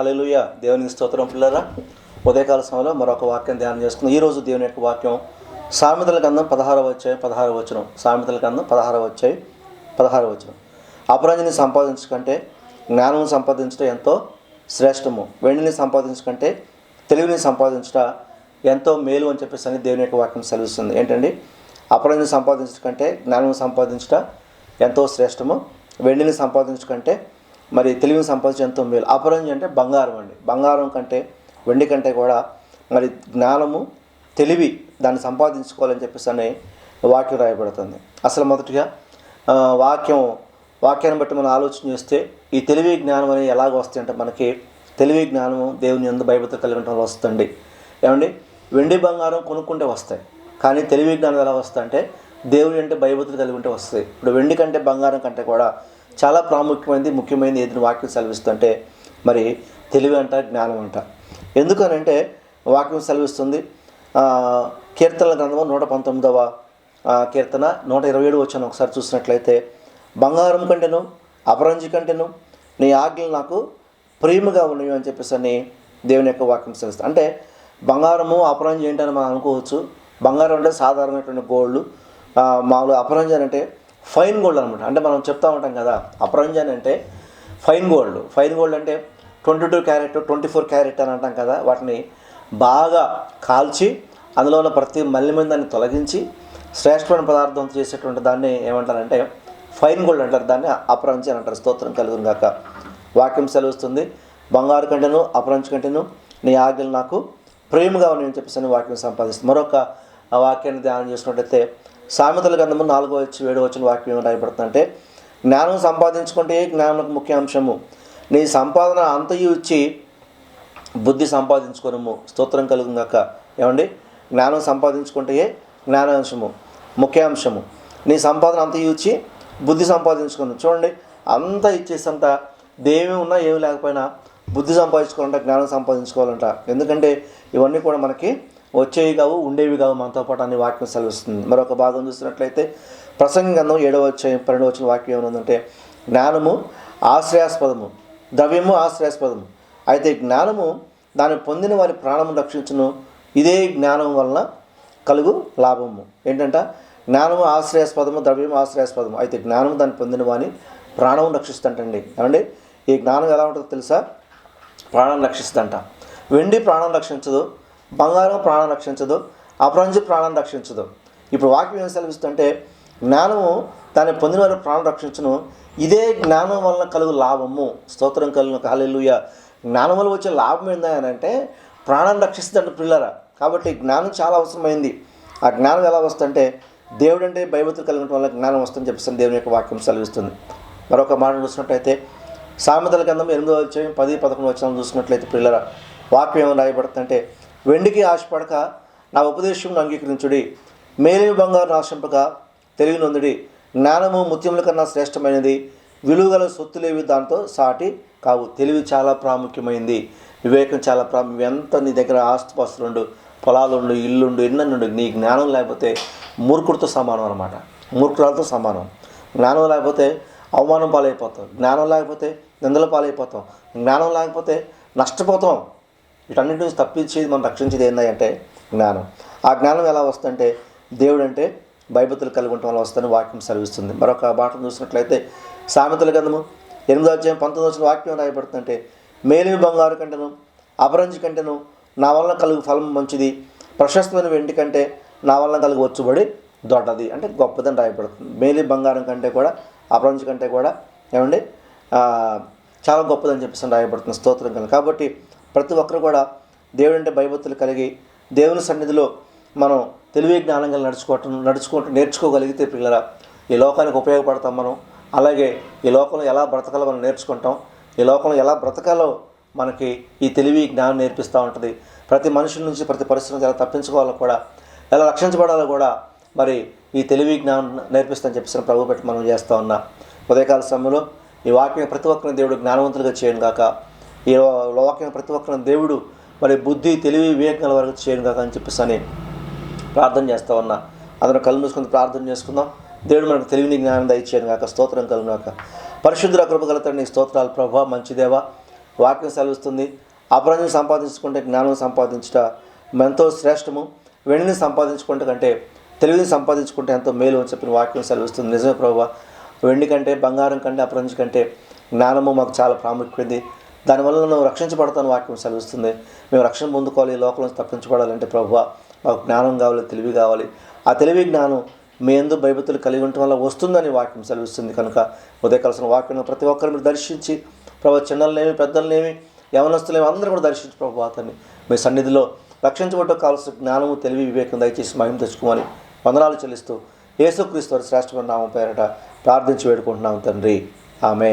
Hallelujah దేవునికి స్తోత్రం పిల్లరా. ఉదయకాల సమయంలో మరొక వాక్యం ధ్యానం చేసుకుందాం. ఈరోజు దేవుని యొక్క వాక్యం సామెతల గంధం పదహారు వచ్చాయి పదహారు వచనం. సామెతల గంధం పదహారు వచ్చాయి పదహారు వచనం. అపరాజిని సంపాదించుకంటే జ్ఞానం సంపాదించడం ఎంతో శ్రేష్టము. వెండిని సంపాదించుకంటే తెలివిని సంపాదించుట ఎంతో మేలు అని చెప్పేసి అని దేవుని యొక్క వాక్యం సెలవిస్తుంది. ఏంటండి? అపరాజిని సంపాదించడం కంటే జ్ఞానం సంపాదించుట ఎంతో శ్రేష్టము. వెండిని సంపాదించుకంటే మరి తెలివి సంపాదించడం ఎంతో మేలు అపరంజి అంటే బంగారం అండి. బంగారం కంటే వెండి కంటే కూడా మరి జ్ఞానము తెలివి దాన్ని సంపాదించుకోవాలని చెప్పేసి అని వాక్యం రాయబడుతుంది. అసలు మొదటిగా వాక్యం వాక్యాన్ని బట్టి మనం ఆలోచన చేస్తే ఈ తెలివి జ్ఞానం అనేది ఎలాగ వస్తాయంటే మనకి తెలివి జ్ఞానము దేవుని ఎందు భయభక్తి కలిగి ఉండడం వస్తుంది ఏమండి? వెండి బంగారం కొనుక్కుంటే వస్తాయి. కానీ తెలివి జ్ఞానం ఎలా వస్తాయంటే దేవుని అంటే భయభక్తులు కలిగి ఉంటే వస్తాయి. ఇప్పుడు వెండి కంటే బంగారం కంటే కూడా చాలా ప్రాముఖ్యమైనది ముఖ్యమైనది ఏదైనా వాక్యం సెలవిస్తుంటే మరి తెలివి అంట జ్ఞానం అంట ఎందుకనంటే వాక్యం సెలవిస్తుంది కీర్తన కీర్తనల నూట పంతొమ్మిదవ కీర్తన నూట ఇరవై ఏడు వచ్చాను ఒకసారి చూసినట్లయితే బంగారం కంటేను అపరంజి కంటేను నీ ఆజ్ఞలు నాకు ప్రేమగా ఉన్నవి అని చెప్పేసి అని దేవుని యొక్క వాక్యం సెలవుస్తుంది. అంటే బంగారము అపరంజి ఏంటని మనం అనుకోవచ్చు. బంగారం అంటే సాధారణమైనటువంటి గోల్డ్ మామూలు అపరంజి అంటే ఫైన్ గోల్డ్ అనమాట అంటే మనం చెప్తా ఉంటాం కదా అప్రంజన్ అని అంటే ఫైన్ గోల్డ్. ఫైన్ గోల్డ్ అంటే twenty two carat twenty four carat అని అంటాం కదా వాటిని బాగా కాల్చి అందులో ఉన్న ప్రతి మల్లిమైన దాన్ని తొలగించి శ్రేష్టమైన పదార్థం చేసేటువంటి దాన్ని ఏమంటారంటే ఫైన్ గోల్డ్ అంటారు. దాన్ని అపరంచి అని అంటారు. స్తోత్రం కలుగును గాక. వాక్యం సెలవుస్తుంది బంగారు కంటేను అపరంచి కంటేను నీ ఆజ్ఞలు నాకు ప్రేమగా ఉన్నాయని చెప్పేసి వాక్యం సంపాదిస్తుంది. మరొక వాక్యాన్ని ధ్యానం చేసినట్టయితే సామెతల గ్రంథము నాలుగో వచ్చి ఏడో వచ్చిన వాక్యం ఏం రాయబడుతుందంటే జ్ఞానం సంపాదించుకుంటే జ్ఞానం ముఖ్య అంశము? నీ సంపాదన అంతయు ఇచ్చి బుద్ధి సంపాదించుకోనము. స్తోత్రం కలుగుగాక ఏమండి? జ్ఞానం సంపాదించుకుంటే జ్ఞానాంశము ముఖ్య అంశము. నీ సంపాదన అంత ఇచ్చి బుద్ధి సంపాదించుకుని. చూడండి అంతా ఇచ్చేసంత దేవి ఉన్నా ఏమి లేకపోయినా బుద్ధి సంపాదించుకోవాలంట జ్ఞానం సంపాదించుకోవాలంట. ఎందుకంటే ఇవన్నీ కూడా మనకి వచ్చేవి కావు ఉండేవి కావు మనతో పాటు అనే వాక్యం సెలవిస్తుంది. మరొక భాగం చూసినట్లయితే ప్రసంగంధం ఏడవ వచ్చే పన్నెండు వచ్చిన వాక్యం ఏమనుందంటే జ్ఞానము ఆశ్రయాస్పదము ద్రవ్యము ఆశ్రయాస్పదము. అయితే జ్ఞానము దాన్ని పొందిన వారి ప్రాణము రక్షించును. ఇదే జ్ఞానం వలన కలుగు లాభము. ఏంటంట? జ్ఞానము ఆశ్రయాస్పదము ద్రవ్యము ఆశ్రయాస్పదము. అయితే జ్ఞానం దాన్ని పొందిన వాని ప్రాణం రక్షిస్తుంటండి. ఏమండి? ఈ జ్ఞానం ఎలా ఉంటుందో తెలుసా? ప్రాణం రక్షిస్తుందంట వెండి ప్రాణం రక్షించదు. బంగారం ప్రాణం రక్షించదు అపరంజి ప్రాణం రక్షించదు. ఇప్పుడు వాక్యం ఏం సెలవిస్తుంటే జ్ఞానము దాన్ని పొందిన వారి ప్రాణం రక్షించును. ఇదే జ్ఞానం వలన కలుగు లాభము. స్తోత్రం కలిగిన కాలేలుయ జ్ఞానం వల్ల వచ్చే లాభం ఏంటంటే ప్రాణం రక్షిస్తుందంట పిల్లరా. కాబట్టి జ్ఞానం చాలా అవసరమైంది. ఆ జ్ఞానం ఎలా వస్తుందంటే దేవుడు అంటే భయభక్తులు కలిగిన వల్ల జ్ఞానం వస్తుందని చెప్పేసి దేవుని యొక్క వాక్యం సెలవిస్తుంది. మరొక మాట చూసినట్టయితే సామెతల గంధం ఎనిమిదో వచ్చే పది పదకొండు వచ్చిన చూసినట్లయితే పిల్లరా వాక్యం ఏమైనా రాయబడుతుందంటే వెండికి ఆశపడక నా ఉపదేశం అంగీకరించుడి. మేలిమి బంగారు నాశింపక తెలివి నొందుడి జ్ఞానము ముత్యముల కన్నా శ్రేష్టమైనది. విలువగల సొత్తులేవి దాంతో సాటి కావు. తెలివి చాలా ప్రాముఖ్యమైంది. వివేకం చాలా ప్రాముఖ్యం. ఎంత నీ దగ్గర ఆస్తుపాస్తులుండు పొలాలుండు ఇల్లుండు ఎన్నుండు నీ జ్ఞానం లేకపోతే మూర్ఖుడితో సమానం అనమాట మూర్ఖురాలతో సమానం. జ్ఞానం లేకపోతే అవమానం పాలైపోతాం. జ్ఞానం లేకపోతే నిందల పాలైపోతాం. జ్ఞానం లేకపోతే నష్టపోతాం. వీటన్నిటి నుంచి తప్పించేది మనం రక్షించేది ఏంటంటే జ్ఞానం. ఆ జ్ఞానం ఎలా వస్తుందంటే దేవుడు అంటే భయభక్తులు కలిగి ఉండటం వల్ల వస్తుందని వాక్యం సెలవిస్తుంది. మరొక బాటను చూసినట్లయితే సామెతల గంధము ఎనిమిదో అధ్యాయం పంతొమ్మిది వచ్చిన వాక్యం రాయబడుతుందంటే మేలిమి బంగారు కంటేను అపరంజి కంటేను నా వల్ల కలుగు ఫలం మంచిది ప్రశస్తమైన వెండి కంటే నా వల్ల కలుగు వచ్చుబడి దొడ్డది అంటే గొప్పదని రాయబడుతుంది. మేలి బంగారం కంటే కూడా అపరంజి కంటే కూడా ఏమండి? చాలా గొప్పదని చెప్పేసి రాయబడుతుంది స్తోత్రం కనుక. కాబట్టి ప్రతి ఒక్కరు కూడా దేవుడు అంటే భయభక్తులు కలిగి దేవుని సన్నిధిలో మనం తెలివి జ్ఞానంగా నడుచుకోవటం నడుచుకుంటూ నేర్చుకోగలిగితే పిల్లల ఈ లోకానికి ఉపయోగపడతాం మనం. అలాగే ఈ లోకంలో ఎలా బ్రతకాలో మనం నేర్చుకుంటాం. ఈ లోకంలో ఎలా బ్రతకాలో మనకి ఈ తెలివి జ్ఞానం నేర్పిస్తూ ఉంటుంది. ప్రతి మనుషుల నుంచి ప్రతి పరిస్థితి ఎలా తప్పించుకోవాలో కూడా ఎలా రక్షించబడాలో కూడా మరి ఈ తెలివి జ్ఞానం నేర్పిస్తామని చెప్పేసి ప్రభు పెట్టి మనం చేస్తూ ఉన్నా. ఉదయకాల సమయంలో ఈ వాక్యం ప్రతి ఒక్కరిని దేవుడు జ్ఞానవంతులుగా చేయను కాక ఈ వాక్యం ప్రతి ఒక్కరిని దేవుడు మరి బుద్ధి తెలివి వివేకాల వరకు చేయను కాక అని చెప్పేసి అని ప్రార్థన చేస్తా ఉన్నా. అందరం కళ్ళు మూసుకుని ప్రార్థన చేసుకుందాం. దేవుడు మనకు తెలివిని జ్ఞానం దయచేయను కాక స్తోత్రం కలుగును కాక పరిశుద్ధుల కృపగల తండ్రి నీ స్తోత్రాలు ప్రభా మంచిదేవా వాక్యం సెలవిస్తుంది. అపరాధం సంపాదించుకుంటే జ్ఞానం సంపాదించుట ఎంతో శ్రేష్టము. వెండిని సంపాదించుకుంటే కంటే తెలివిని సంపాదించుకుంటే ఎంతో మేలు అని చెప్పిన వాక్యం సెలవిస్తుంది. నిజమే ప్రభావ వెండి కంటే బంగారం కంటే అపరంజి కంటే జ్ఞానము మాకు చాలా ప్రాముఖ్యమైంది దానివల్ల నువ్వు రక్షించబడతాను వాక్యం సెలవిస్తుంది. మేము రక్షణ పొందుకోవాలి ఈ లోకం నుంచి తప్పించబడాలంటే ప్రభు మాకు జ్ఞానం కావాలి తెలివి కావాలి. ఆ తెలివి జ్ఞానం మీ ఎందు భయభక్తులు కలిగి ఉండటం వల్ల వస్తుందని వాక్యం సెలవిస్తుంది. కనుక ఉదయకాల్సిన వాక్యం ప్రతి ఒక్కరు మీరు దర్శించి ప్రభు చిన్నలనేమి పెద్దలనేమి యవనస్తులేమి అందరూ కూడా దర్శించి ప్రభు అతన్ని. మీ సన్నిధిలో రక్షించబడ్డ కావాల్సిన జ్ఞానము తెలివి వివేకం దయచేసి మహిమ తెచ్చుకోమని వందనాలు చెల్లిస్తూ యేసుక్రీస్తు వారి శ్రేష్టమైన నామం పేరట ప్రార్థించి వేడుకుంటున్నాం తండ్రి. ఆమె